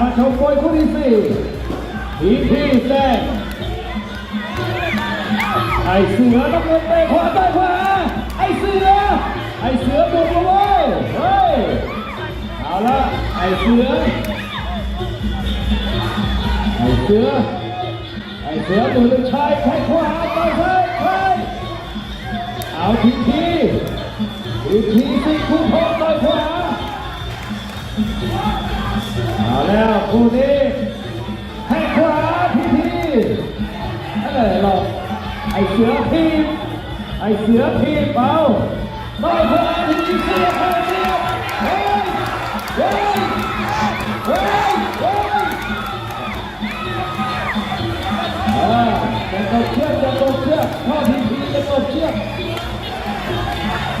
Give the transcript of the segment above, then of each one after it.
มาชมมวยคู่ที่สี่ทีที่แซงไอเสือน้ำเงินเตะขวาเตะขวาไอเสือ ไอเสือบุกมาเว้ยเฮ้ยเอาละไอเสือ ไอเสือ ไอเสือดูลูกชายแข้ขวาไปซ้ายไปเอาทีทีทีทีสิคู่พงต่อขวา เอาแล้วคู่นี้ให้ขวาทีทีเออหลอกไอเสือทีบไอเสือทีบเอาต่อยขวาทีทีเสียบเข้เสียบเฮ้ยเฮ้ยเฮ้ยเฮ้ยอ่าจะกเชือกจะกดเชือกข้าทีทีจะกดเชือก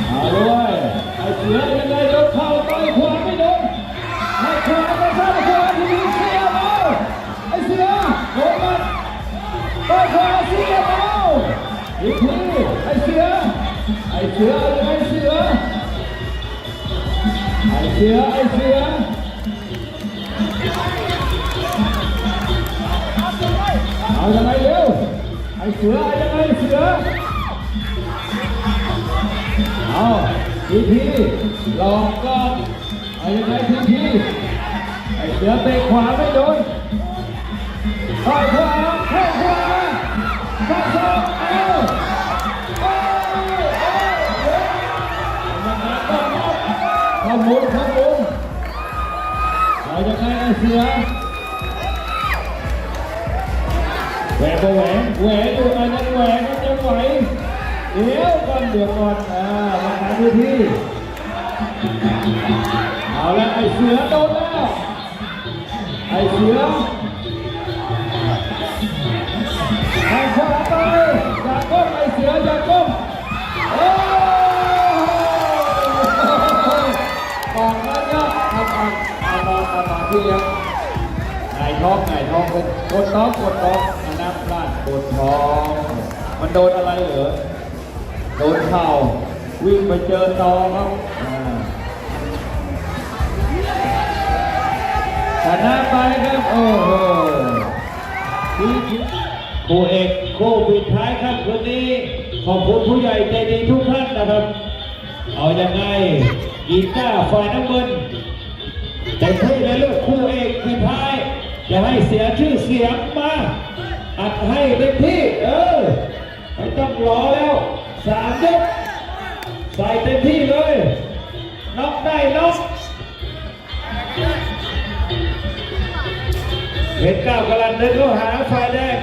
เอาด้วยไอเสือยังไงโดนเข่าต่อยขวา สือเอายังไงเสือไอ้เสือไอ้เสือเอายังไงเร็วไอ้เสือเอายังไงเสือเอาทีทีหลอกก็เอายังไงทีทีไอ้เสือเตะขวาไม่โดนต่อยขวาเข้าขวาเข้าศอกเอ้า เข้ามุมเข้ามุมเอายังไงไอเสือแหวกก็แหวกแหวกอยู่อันนั้นแหวกมันจะไหวเดี๋ยวก่อนเดี๋ยวก่อนอ่ามาหาดูที่เอาละไอเสือโดนแล้วไอเสือ เอามาที่เลี้ยงไงท้องไงท้องเป็นกดท้องกดท้องมันน้ำพลาดกดท้อง มันโดนอะไรเหรอ โดนเข่าวิ่งไปเจอตอครับอ่าชนะไปครับโอ้โหคู่เอกโคู่ปิดท้ายครับคืนนี้ขอบคุณผู้ใหญ่ใจดีทุกท่านนะครับ เอาอยังไงกีตาร์ฝ่ายน้ำเงิน แต่ที่ในเลือกคู่เอกปิดท้ายอย่าให้เสียชื่อเสียงมาอัดให้เต็มที่เออไม่ต้องรอแล้วสามยกใส่เต็มที่เลยน็อกได้น็อกเพชรก้าวกำลังเดินเข้าหาฝ่ายแดง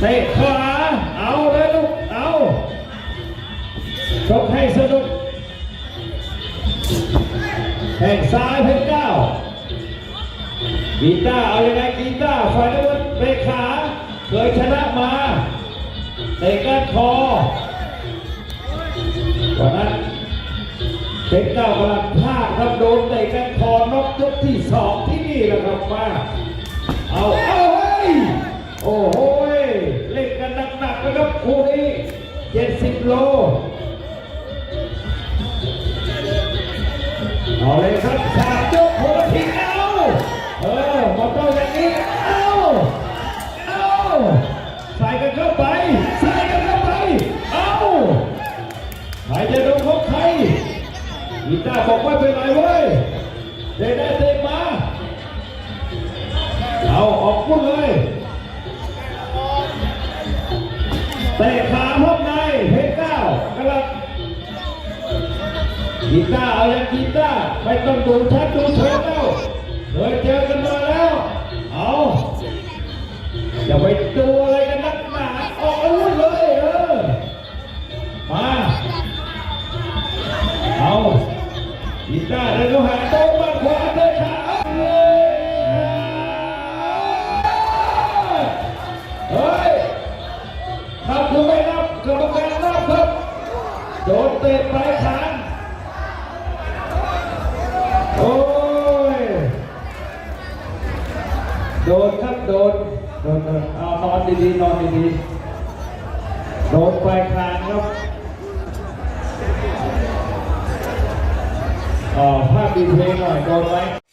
เตะขวาเอาเลยลูกเอาชกให้สนุก แทงซ้ายเพชรเก้ากีตาร์เอาอยังไงกีตาร์ฝ่ายน้ำเงินเตะขาเคยชนะมาเตะก้านคอวันนั้นเพชรเก้ากำลังพลาดครับโดนเตะก้านคอนกยกที่สองที่นี่แหละครับมาเอาเอาเฮ้ยโอ้โหยเล่นกันหนักๆนะครับคู่นี้เจ็ดสิบโล เอาเลยครับสามยกคนละทีเอาเออมาต้องอย่างนี้เอาเอาใส่กันเข้าไปใส่กันเข้าไปเอาใครจะโดนเขาใครกีตาบอกว่าเป็นไรเว้ยเดินได้เตะมาเอาออกพุ่งเลยเตะขาพบ กีตาร์เอาอย่างกีตาร์ไม่ต้องดูชัดดูเถิดแล้วเคยเจอกันมาแล้ว เอาอย่าไปดูอะไรกันนักหนาออกอาวุธเลยเออมาเอากีตาร์เดินเข้าหาโต๊ะบ้าขวาเตะขาเอาเฮ้ยนับหรือไม่นับกรรมการนับครับโดนเตะปลายคา โดนโดนโดนเอานอนดีๆนอนดีๆโดนปลายคางครับอ๋อภาพดีเพลงหน่อยโดนไหม